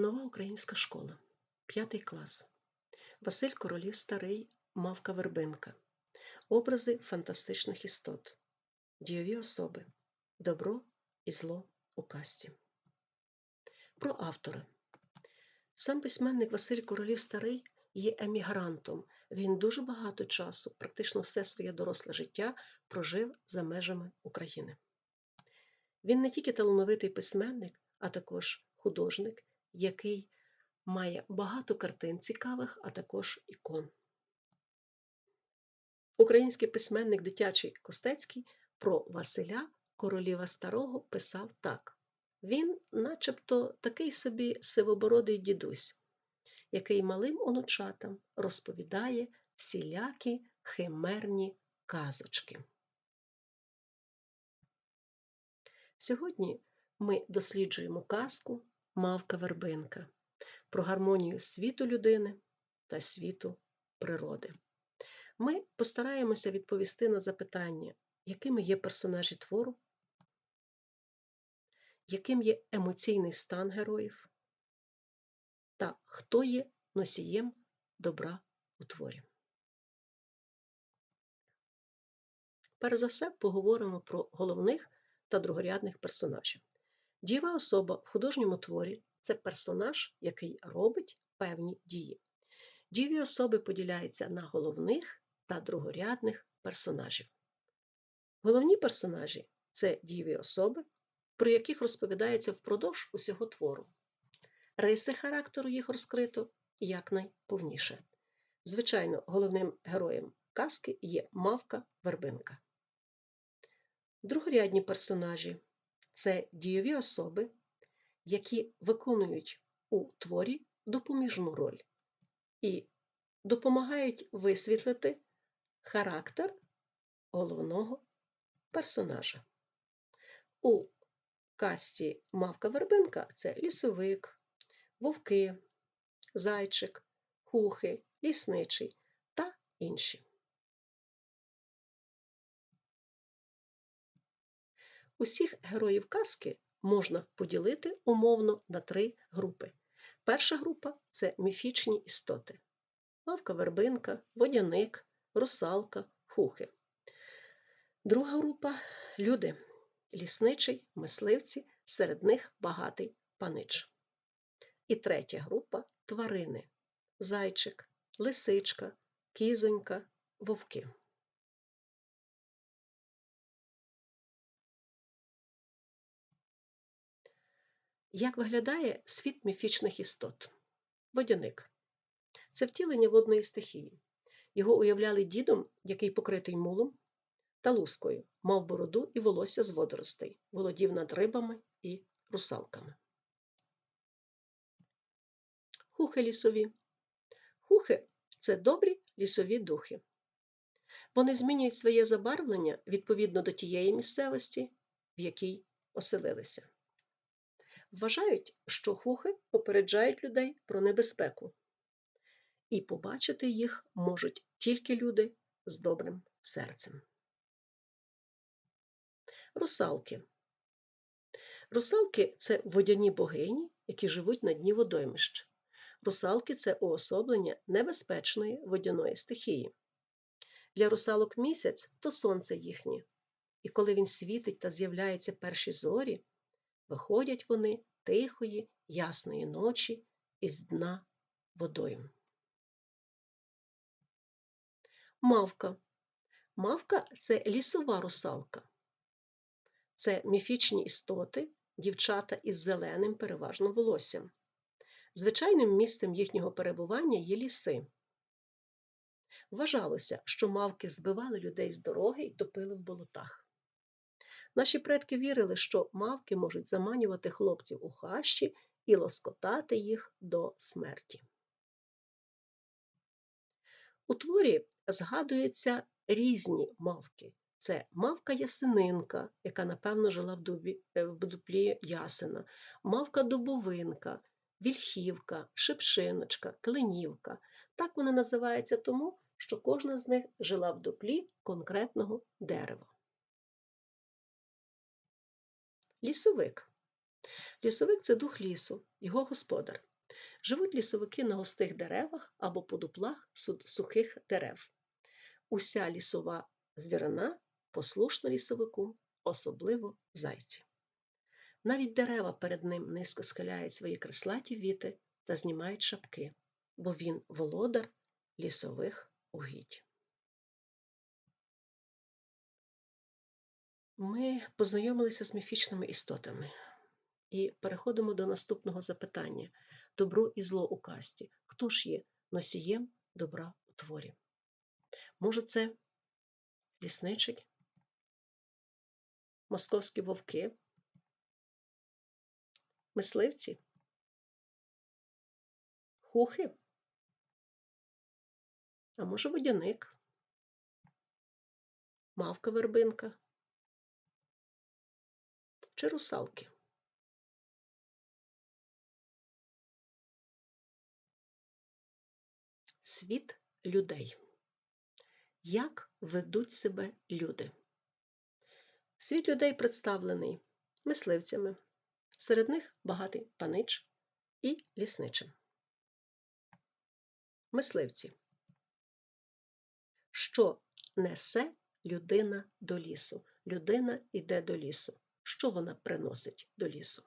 Нова українська школа, п'ятий клас. Василь Королів Старий, Мавка Вербинка. Образи фантастичних істот. Дійові особи. Добро і зло у касті. Про автора. Сам письменник Василь Королів Старий є емігрантом. Він дуже багато часу, практично все своє доросле життя, прожив за межами України. Він не тільки талановитий письменник, а також художник, який має багато картин цікавих, а також ікон. Український письменник дитячий Костецький про Василя Короліва Старого писав так: він, начебто, такий собі сивобородий дідусь, який малим онучатам розповідає всілякі химерні казочки. Сьогодні ми досліджуємо казку Мавка Вербинка про гармонію світу людини та світу природи. Ми постараємося відповісти на запитання, якими є персонажі твору, яким є емоційний стан героїв, та хто є носієм добра у творі. Перш за все поговоримо про головних та другорядних персонажів. Дієва особа в художньому творі це персонаж, який робить певні дії. Дієві особи поділяються на головних та другорядних персонажів. Головні персонажі це дієві особи, про яких розповідається впродовж усього твору. Риси характеру їх розкрито якнайповніше. Звичайно, головним героєм казки є мавка вербинка. Другорядні персонажі це дійові особи, які виконують у творі допоміжну роль і допомагають висвітлити характер головного персонажа. У касті Мавка Вербинка це лісовик, вовки, зайчик, хухи, лісничий та інші. Усіх героїв казки можна поділити умовно на три групи. Перша група це міфічні істоти: мавка вербинка, водяник, русалка, хухи. Друга група люди, лісничий, мисливці, серед них багатий панич. І третя група тварини зайчик, лисичка, кізонька, вовки. Як виглядає світ міфічних істот? Водяник це втілення водної стихії. Його уявляли дідом, який покритий мулом та лускою, мав бороду і волосся з водоростей, володів над рибами і русалками. Хухи лісові. Хухи це добрі лісові духи. Вони змінюють своє забарвлення відповідно до тієї місцевості, в якій оселилися. Вважають, що хухи попереджають людей про небезпеку, і побачити їх можуть тільки люди з добрим серцем. Русалки. Русалки це водяні богині, які живуть на дні водоймищ. Русалки це уособлення небезпечної водяної стихії. Для русалок місяць то сонце їхнє, і коли він світить та з'являються перші зорі, Виходять вони тихої, ясної ночі із дна водою. Мавка. Мавка це лісова русалка. Це міфічні істоти, дівчата із зеленим переважно волоссям. Звичайним місцем їхнього перебування є ліси. Вважалося, що мавки збивали людей з дороги і топили в болотах. Наші предки вірили, що мавки можуть заманювати хлопців у хащі і лоскотати їх до смерті. У творі згадуються різні мавки. Це мавка ясенинка, яка, напевно, жила в, дубі, е, в дуплі ясена, мавка дубовинка, вільхівка, шипшиночка, клинівка. Так вони називаються тому, що кожна з них жила в дуплі конкретного дерева. Лісовик. Лісовик це дух лісу, його господар. Живуть лісовики на густих деревах або по дуплах сухих дерев. Уся лісова звірина послушна лісовику, особливо зайці. Навіть дерева перед ним низько схиляють свої креслаті віти та знімають шапки, бо він володар лісових угідь. Ми познайомилися з міфічними істотами. І переходимо до наступного запитання: добро і зло у касті. Хто ж є носієм добра у творі? Може, це лісничий, московські вовки, мисливці, хухи, а може водяник, мавка вербинка чи русалки. Світ людей. Як ведуть себе люди? Світ людей представлений мисливцями, серед них багатий панич і лісничим. Мисливці. Що несе людина до лісу? Людина йде до лісу. Що вона приносить до лісу?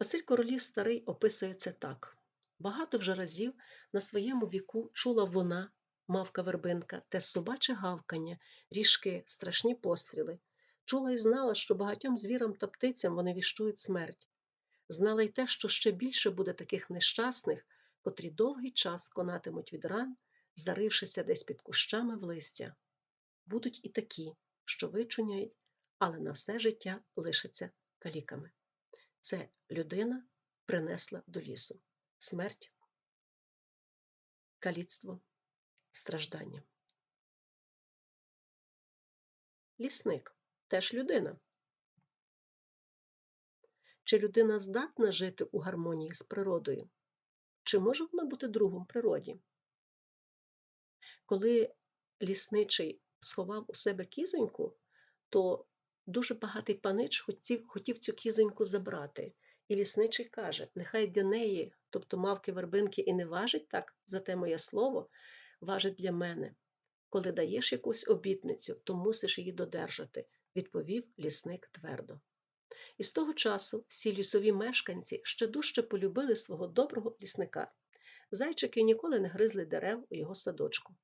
Василь Королів Старий описує це так. Багато вже разів на своєму віку чула вона, мавка вербинка, те собаче гавкання, ріжки, страшні постріли. Чула і знала, що багатьом звірам та птицям вони віщують смерть. Знала й те, що ще більше буде таких нещасних, котрі довгий час конатимуть від ран, зарившися десь під кущами в листя. Будуть і такі, що вичуняють, але на все життя лишаться каліками. Це людина принесла до лісу смерть, каліцтво, страждання. Лісник теж людина. Чи людина здатна жити у гармонії з природою? Чи може вона бути другом природі? Коли лісничий сховав у себе кізоньку, то дуже багатий панич хотів хотів цю кізоньку забрати. І лісничий каже: нехай для неї, тобто мавки вербинки, і не важить так, за те моє слово, важить для мене. Коли даєш якусь обітницю, то мусиш її додержати, відповів лісник твердо. І з того часу всі лісові мешканці ще дужче полюбили свого доброго лісника. Зайчики ніколи не гризли дерев у його садочку.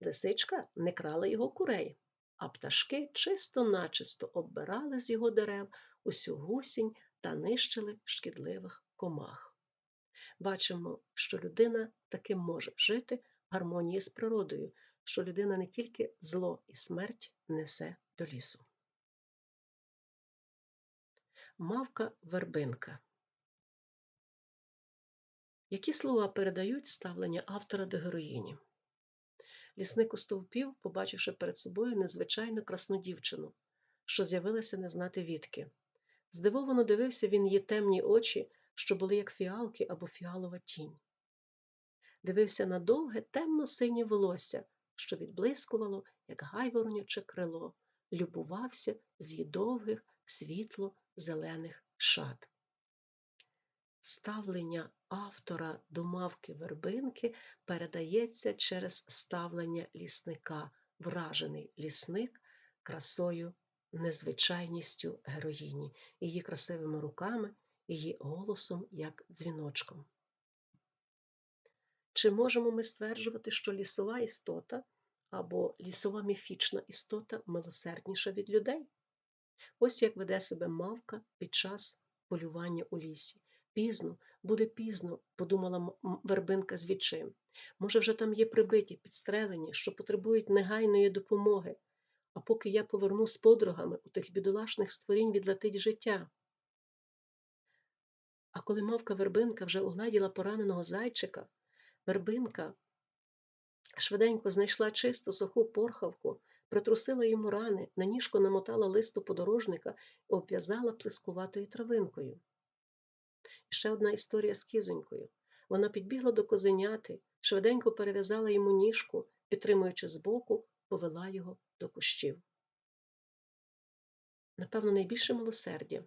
Лисичка не крала його курей, а пташки чисто начисто оббирали з його дерев усю гусінь та нищили шкідливих комах. Бачимо, що людина таки може жити в гармонії з природою, що людина не тільки зло і смерть несе до лісу. Мавка вербинка. Які слова передають ставлення автора до героїні? Лісник у стовпів, побачивши перед собою незвичайну красну дівчину, що з'явилася не знати відки. Здивовано дивився він її темні очі, що були як фіалки або фіалова тінь. Дивився на довге темно синє волосся, що відблискувало, як гайвороняче крило, любувався з її довгих, світло зелених шат. Ставлення автора до мавки вербинки передається через ставлення лісника, вражений лісник красою незвичайністю героїні, її красивими руками, її голосом як дзвіночком. Чи можемо ми стверджувати, що лісова істота або лісова міфічна істота милосердніша від людей? Ось як веде себе мавка під час полювання у лісі. Пізно, буде пізно, подумала вербинка з відчим. Може, вже там є прибиті, підстрелені, що потребують негайної допомоги а поки я поверну з подругами, у тих бідолашних створінь відлетить життя. А коли мавка вербинка вже угладіла пораненого зайчика, вербинка швиденько знайшла чисту суху порхавку, притрусила йому рани, на ніжку намотала листу подорожника і обв'язала плескуватою травинкою. Ще одна історія з кізонькою. Вона підбігла до козеняти, швиденько перев'язала йому ніжку, підтримуючи збоку, повела його до кущів. Напевно, найбільше милосердя,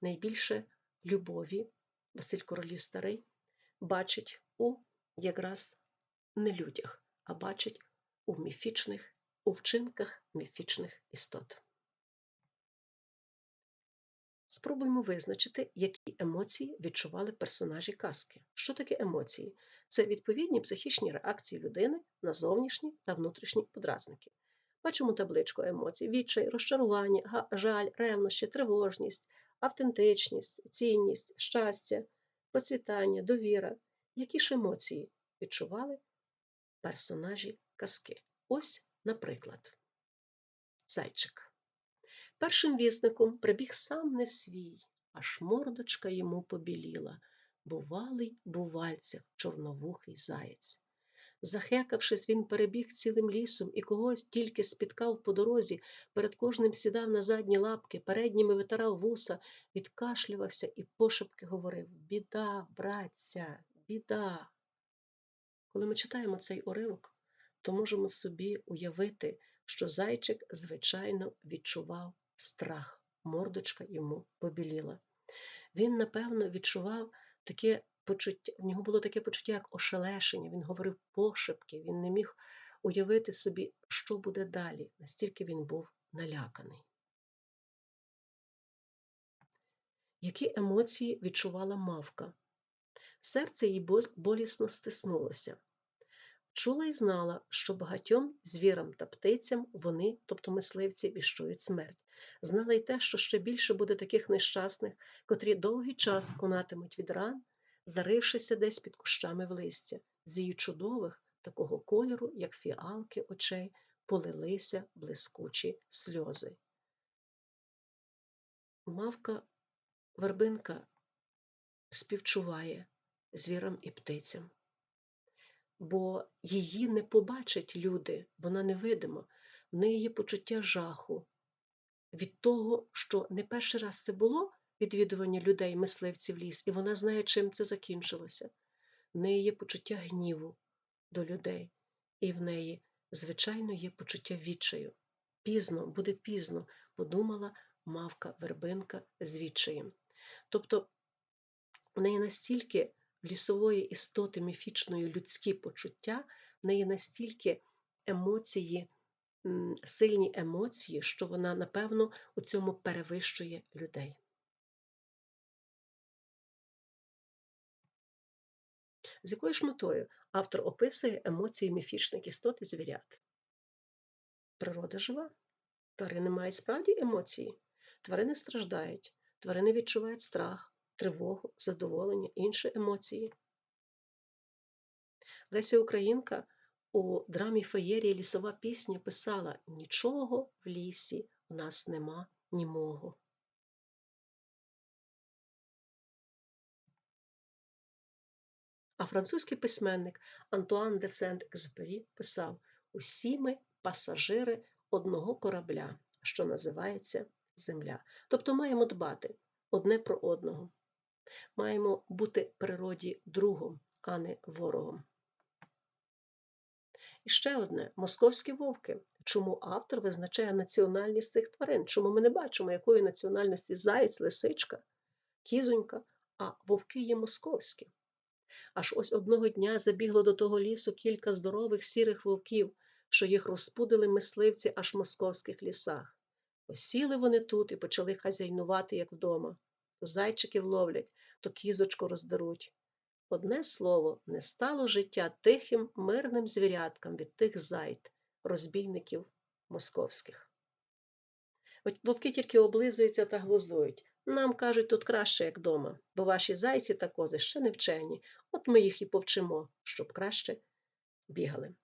найбільше любові, Василь Королів Старий, бачить у якраз не людях, а бачить у міфічних, у вчинках міфічних істот. Спробуємо визначити, які емоції відчували персонажі казки. Що таке емоції? Це відповідні психічні реакції людини на зовнішні та внутрішні подразники. Бачимо табличку емоцій: відчай, розчарування, жаль, ревнощі, тривожність, автентичність, цінність, щастя, процвітання, довіра. Які ж емоції відчували персонажі казки? Ось, наприклад, зайчик. Першим вісником прибіг сам не свій, аж мордочка йому побіліла. Бувалий бувальцях чорновухий заєць. Захекавшись, він перебіг цілим лісом і когось тільки спіткав по дорозі, перед кожним сідав на задні лапки, передніми витирав вуса, відкашлювався і пошепки говорив Біда, братця, біда. Коли ми читаємо цей уривок, то можемо собі уявити, що зайчик, звичайно, відчував страх, мордочка йому побіліла. Він, напевно, відчував таке почуття, в нього було таке почуття, як ошелешення, він говорив пошепки, він не міг уявити собі, що буде далі, настільки він був наляканий. Які емоції відчувала мавка? Серце їй болісно стиснулося. Чула й знала, що багатьом звірам та птицям вони, тобто мисливці, віщують смерть. Знала й те, що ще більше буде таких нещасних, котрі довгий час конатимуть від ран, зарившися десь під кущами в листя, з її чудових, такого кольору, як фіалки очей, полилися блискучі сльози. Мавка вербинка співчуває звірам і птицям бо її не побачать люди, вона невидима, в неї є почуття жаху від того, що не перший раз це було відвідування людей, мисливців ліс, і вона знає, чим це закінчилося. В неї є почуття гніву до людей, і в неї, звичайно, є почуття відчаю. Пізно, буде пізно, подумала мавка вербинка з відчаєм. Тобто в неї настільки лісової істоти міфічної людські почуття, в неї настільки емоції, сильні емоції, що вона, напевно, у цьому перевищує людей. З якою ж метою автор описує емоції міфічних істот і звірят? Природа жива. Тварини мають справді емоції. Тварини страждають, тварини відчувають страх, тривогу, задоволення, інші емоції. Леся Українка у драмі Феєрія лісова пісня писала Нічого в лісі в нас нема німого. А французький письменник Антуан де Сент-Екзюпері писав Усі ми пасажири одного корабля, що називається Земля. Тобто маємо дбати одне про одного маємо бути природі другом, а не ворогом. І ще одне московські вовки. Чому автор визначає національність цих тварин? Чому ми не бачимо, якої національності заєць, лисичка, кізонька, а вовки є московські? Аж ось одного дня забігло до того лісу кілька здорових сірих вовків, що їх розпудили мисливці аж в московських лісах. Посіли вони тут і почали хазяйнувати, як вдома. То зайчиків ловлять, то кізочку роздеруть. Одне слово, не стало життя тихим, мирним звіряткам від тих зайд, розбійників московських. Вовки тільки облизуються та глузують. Нам кажуть, тут краще, як дома, бо ваші зайці та кози ще не вчені, от ми їх і повчимо, щоб краще бігали.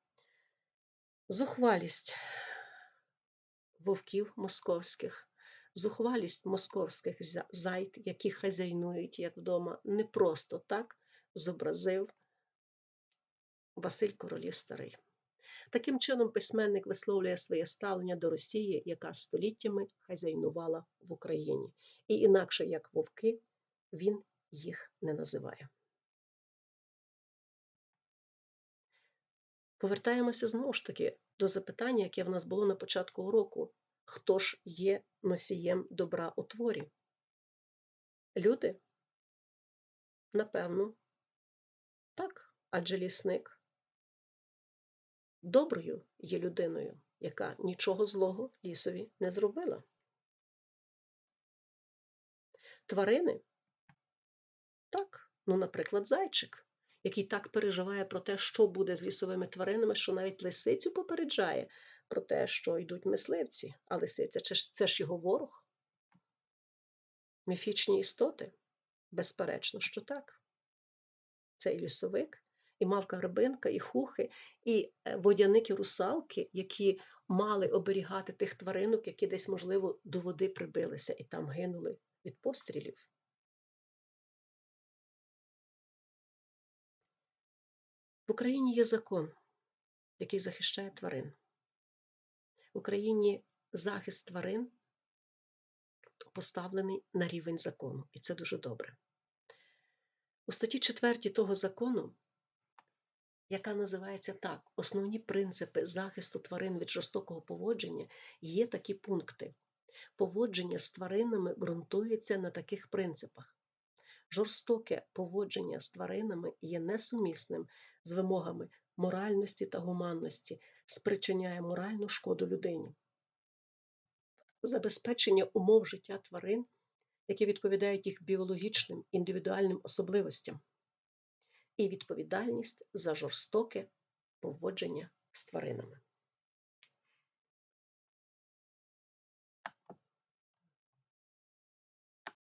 Зухвалість вовків московських Зухвалість московських зайд, які хазяйнують, як вдома, не просто так зобразив Василь Королів Старий. Таким чином, письменник висловлює своє ставлення до Росії, яка століттями хазяйнувала в Україні. І інакше як вовки, він їх не називає. Повертаємося знову ж таки до запитання, яке в нас було на початку уроку хто ж є носієм добра у творі? Люди? Напевно, Так, адже лісник доброю є людиною, яка нічого злого лісові не зробила. Тварини так, ну, наприклад, зайчик, який так переживає про те, що буде з лісовими тваринами, що навіть лисицю попереджає про те, що йдуть мисливці, а лисиця це ж, його ворог. Міфічні істоти, безперечно, що так. Цей лісовик, і мавка грибинка, і хухи, і е, водяники русалки, які мали оберігати тих тваринок, які десь, можливо, до води прибилися і там гинули від пострілів. В Україні є закон, який захищає тварин. Україні захист тварин поставлений на рівень закону, і це дуже добре. У статті 4 того закону, яка називається так: Основні принципи захисту тварин від жорстокого поводження, є такі пункти. Поводження з тваринами ґрунтується на таких принципах. Жорстоке поводження з тваринами є несумісним з вимогами моральності та гуманності, спричиняє моральну шкоду людині. Забезпечення умов життя тварин, які відповідають їх біологічним індивідуальним особливостям, і відповідальність за жорстоке поводження з тваринами.